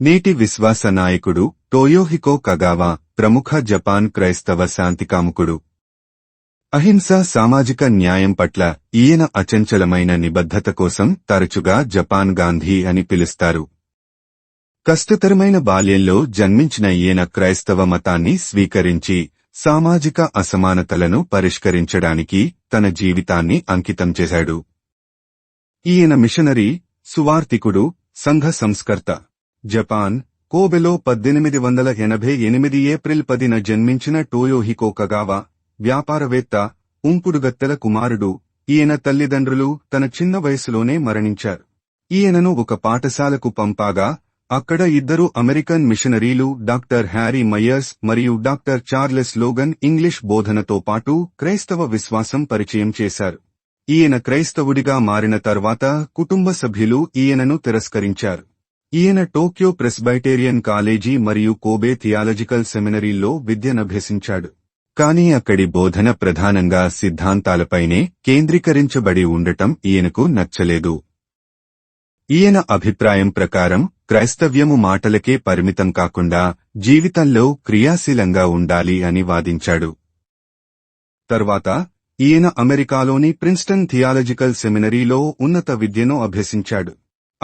నేటి విశ్వాస నాయకుడు టోయోహికో కగావా ప్రముఖ జపాన్ క్రైస్తవ శాంతికాముకుడు. అహింస సామాజిక న్యాయం పట్ల ఈయన అచంచలమైన నిబద్ధత కోసం తరచుగా జపాన్ గాంధీ అని పిలుస్తారు. కష్టతరమైన బాల్యంలో జన్మించిన ఈయన క్రైస్తవ మతాన్ని స్వీకరించి సామాజిక అసమానతలను పరిష్కరించడానికి తన జీవితాన్ని అంకితం చేశాడు. ఈయన మిషనరీ సువార్తికుడు సంఘ సంస్కర్త. జపాన్ కోబెలో పద్దెనిమిది వందల ఎనభై ఎనిమిది ఏప్రిల్ పదిన జన్మించిన టోయోహికో కగావా వ్యాపారవేత్త ఉంపుడుగత్తెల కుమారుడు. ఈయన తల్లిదండ్రులు తన చిన్న వయసులోనే మరణించారు. ఈయనను ఒక పాఠశాలకు పంపాగా అక్కడ ఇద్దరు అమెరికన్ మిషనరీలు డాక్టర్ హ్యారీ మయర్స్ మరియు డాక్టర్ చార్లెస్ లోగన్ ఇంగ్లీష్ బోధనతో పాటు క్రైస్తవ విశ్వాసం పరిచయం చేశారు. ఈయన క్రైస్తవుడిగా మారిన తర్వాత కుటుంబ సభ్యులు ఈయనను తిరస్కరించారు. ఈయన టోక్యో ప్రెస్బైటేరియన్ కాలేజీ మరియు కోబే థియాలజికల్ సెమినరీల్లో విద్యనభ్యసించాడు కానీ అక్కడి బోధన ప్రధానంగా సిద్ధాంతాలపైనే కేంద్రీకరించబడి ఉండటం ఈయనకు నచ్చలేదు. ఈయన అభిప్రాయం ప్రకారం క్రైస్తవ్యము మాటలకే పరిమితం కాకుండా జీవితంలో క్రియాశీలంగా ఉండాలి అని వాదించాడు. తర్వాత ఈయన అమెరికాలోని ప్రిన్స్టన్ థియాలజికల్ సెమినరీలో ఉన్నత విద్యను అభ్యసించాడు.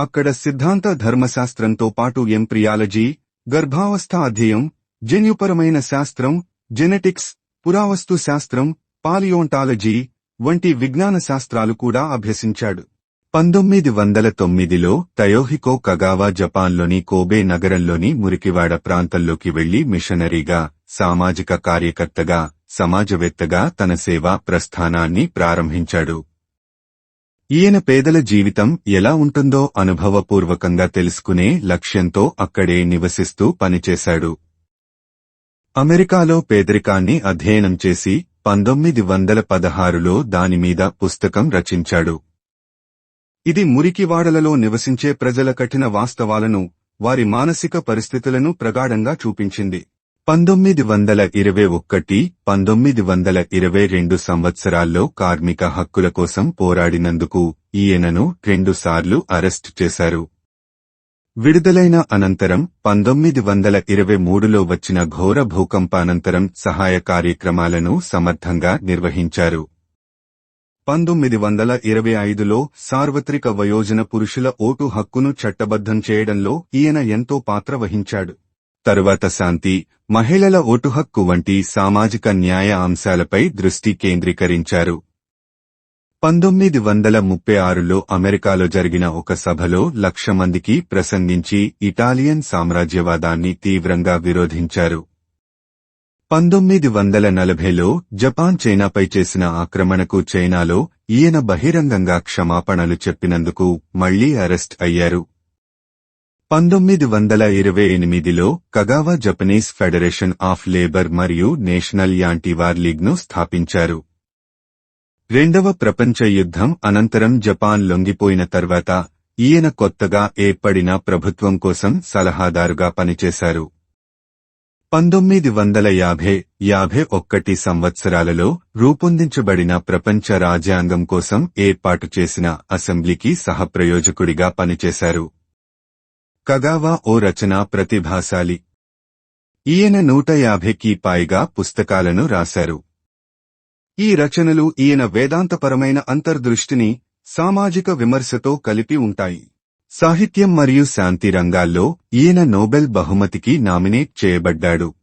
అక్కడ సిద్ధాంత ధర్మశాస్త్రంతో పాటు ఎంప్రియాలజీ గర్భావస్థ అధ్యయం జన్యుపరమైన శాస్త్రం జెనెటిక్స్ పురావస్తు శాస్త్రం పాలియోంటాలజీ వంటి విజ్ఞాన శాస్త్రాలు కూడా అభ్యసించాడు. పంతొమ్మిది వందల తొమ్మిదిలో తయోహికో కగావా జపాన్లోని కోబే నగరంలోని మురికివాడ ప్రాంతంలోకి వెళ్ళి మిషనరీగా సామాజిక కార్యకర్తగా సమాజవేత్తగా తన సేవా ప్రస్థానాన్ని ప్రారంభించాడు. ఈయన పేదల జీవితం ఎలా ఉంటుందో అనుభవపూర్వకంగా తెలుసుకునే లక్ష్యంతో అక్కడే నివసిస్తూ పనిచేశాడు. అమెరికాలో పేదరికాన్ని అధ్యయనం చేసి పంతొమ్మిది వందల పదహారులో దానిమీద పుస్తకం రచించాడు. ఇది మురికివాడలలో నివసించే ప్రజల కఠిన వాస్తవాలను వారి మానసిక పరిస్థితులను ప్రగాఢంగా చూపించింది. పంతొమ్మిది వందల ఇరవై ఒక్కటి పంతొమ్మిది వందల ఇరవై రెండు సంవత్సరాల్లో కార్మిక హక్కుల కోసం పోరాడినందుకు ఈయనను రెండుసార్లు అరెస్ట్ చేశారు. విడుదలైన అనంతరం పంతొమ్మిది వందల ఇరవై మూడులో వచ్చిన ఘోర భూకంపానంతరం సహాయ కార్యక్రమాలను సమర్థంగా నిర్వహించారు. పంతొమ్మిది వందల ఇరవై ఐదులో సార్వత్రిక వయోజన పురుషుల ఓటు హక్కును చట్టబద్ధం చేయడంలో ఈయన ఎంతో పాత్ర వహించాడు. తరువాత శాంతి మహిళల ఓటు హక్కు వంటి సామాజిక న్యాయ అంశాలపై దృష్టి కేంద్రీకరించారు. పంతొమ్మిది వందల ముప్పై ఆరులో అమెరికాలో జరిగిన ఒక సభలో లక్ష మందికి ప్రసంగించి ఇటాలియన్ సామ్రాజ్యవాదాన్ని తీవ్రంగా విరోధించారు. పంతొమ్మిది వందల నలభైలో జపాన్ చైనాపై చేసిన ఆక్రమణకు చైనాలో ఈయన బహిరంగంగా క్షమాపణలు చెప్పినందుకు మళ్ళీ అరెస్ట్ అయ్యారు. పంతొమ్మిది వందల ఇరవై ఎనిమిదిలో Kagawa Japanese federation of labour మరియు నేషనల్ యాంటీవార్ లీగ్ను స్థాపించారు. రెండవ ప్రపంచ యుద్ధం అనంతరం జపాన్ లొంగిపోయిన తర్వాత ఈయన కొత్తగా ఏర్పడిన ప్రభుత్వం కోసం సలహాదారుగా పనిచేశారు. పంతొమ్మిది వందల యాభై యాభై ఒక్కటి సంవత్సరాలలో రూపొందించబడిన ప్రపంచ రాజ్యాంగం కోసం ఏర్పాటు చేసిన అసెంబ్లీకి సహప్రయోజకుడిగా పనిచేశారు. కగావా ఓ రచనా ప్రతిభాశాలి. ఈయన నూట యాభైకి పైగా పుస్తకాలను రాశారు. ఈ రచనలు ఈయన వేదాంతపరమైన అంతర్దృష్టిని సామాజిక విమర్శతో కలిపి ఉంటాయి. సాహిత్యం మరియు శాంతి రంగాల్లో ఈయన నోబెల్ బహుమతికి నామినేట్ చేయబడ్డాడు.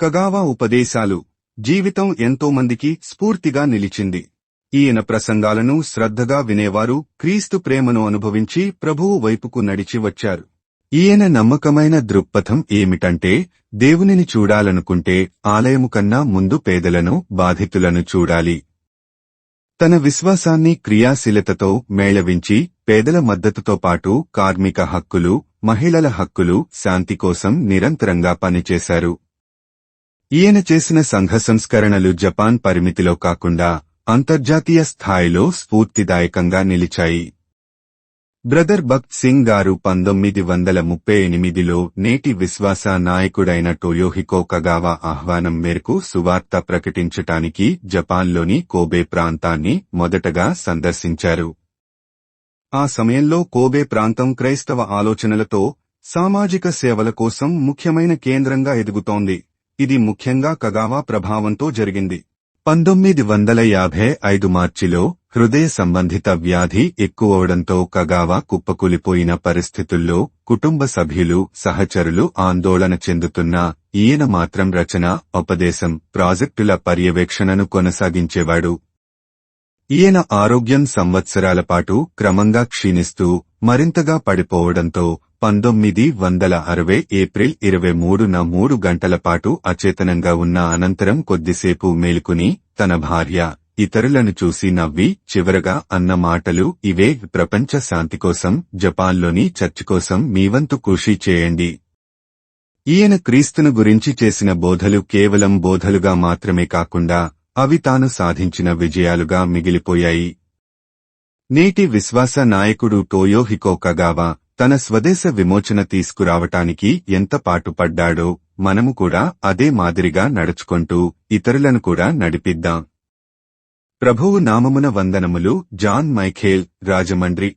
కగావా ఉపదేశాలు జీవితం ఎంతో మందికి స్ఫూర్తిగా నిలిచింది. ఈయన ప్రసంగాలను శ్రద్ధగా వినేవారు క్రీస్తు ప్రేమను అనుభవించి ప్రభువు వైపుకు నడిచి వచ్చారు. ఈయన నమ్మకమైన దృక్పథం ఏమిటంటే దేవునిని చూడాలనుకుంటే ఆలయము కన్నా ముందు పేదలను బాధితులను చూడాలి. తన విశ్వాసాన్ని క్రియాశీలతతో మేళవించి పేదల మద్దతుతో పాటు కార్మిక హక్కులు మహిళల హక్కులు శాంతి కోసం నిరంతరంగా పనిచేశారు. ఈయన చేసిన సంఘ సంస్కరణలు జపాన్ పరిమితిలో కాకుండా అంతర్జాతీయ స్థాయిలో స్ఫూర్తిదాయకంగా నిలిచాయి. బ్రదర్ భక్త్ సింగ్ గారు పంతొమ్మిది వందల ముప్పై ఎనిమిదిలో నేటి విశ్వాస నాయకుడైన టోయోహికో కగావా ఆహ్వానం మేరకు సువార్త ప్రకటించటానికి జపాన్లోని కోబే ప్రాంతాన్ని మొదటగా సందర్శించారు. ఆ సమయంలో కోబే ప్రాంతం క్రైస్తవ ఆలోచనలతో సామాజిక సేవల కోసం ముఖ్యమైన కేంద్రంగా ఎదుగుతోంది. ఇది ముఖ్యంగా కగావా ప్రభావంతో జరిగింది. పంతొమ్మిది వందల యాభై ఐదు మార్చిలో హృదయ సంబంధిత వ్యాధి ఎక్కువవడంతో కగావా కుప్పకూలిపోయిన పరిస్థితుల్లో కుటుంబ సభ్యులు సహచరులు ఆందోళన చెందుతున్నా ఈయన మాత్రం రచన ఉపదేశం ప్రాజెక్టుల పర్యవేక్షణను కొనసాగించేవాడు. ఈయన ఆరోగ్యం సంవత్సరాల పాటు క్రమంగా క్షీణిస్తూ మరింతగా పడిపోవడంతో పంతొమ్మిది వందల అరవై ఏప్రిల్ ఇరవై మూడున మూడు గంటల పాటు అచేతనంగా ఉన్న అనంతరం కొద్దిసేపు మేలుకుని తన భార్య ఇతరులను చూసి నవ్వి చివరగా అన్న మాటలు ఇవే ప్రపంచ శాంతి కోసం జపాన్లోని చర్చ్ కోసం మీ వంతు కృషి చేయండి. ఈయన క్రీస్తును గురించి చేసిన బోధలు కేవలం బోధలుగా మాత్రమే కాకుండా అవి తాను సాధించిన విజయాలుగా మిగిలిపోయాయి. నేటి విశ్వాస నాయకుడు టోయో హికో కగావా తన స్వదేశ విమోచన తీసుకురావటానికి ఎంత పాటుపడ్డాడో మనము కూడా అదే మాదిరిగా నడుచుకుంటూ ఇతరులను కూడా నడిపిద్దాం. ప్రభువు నామమున వందనములు జాన్ మైఖేల్ రాజమండ్రి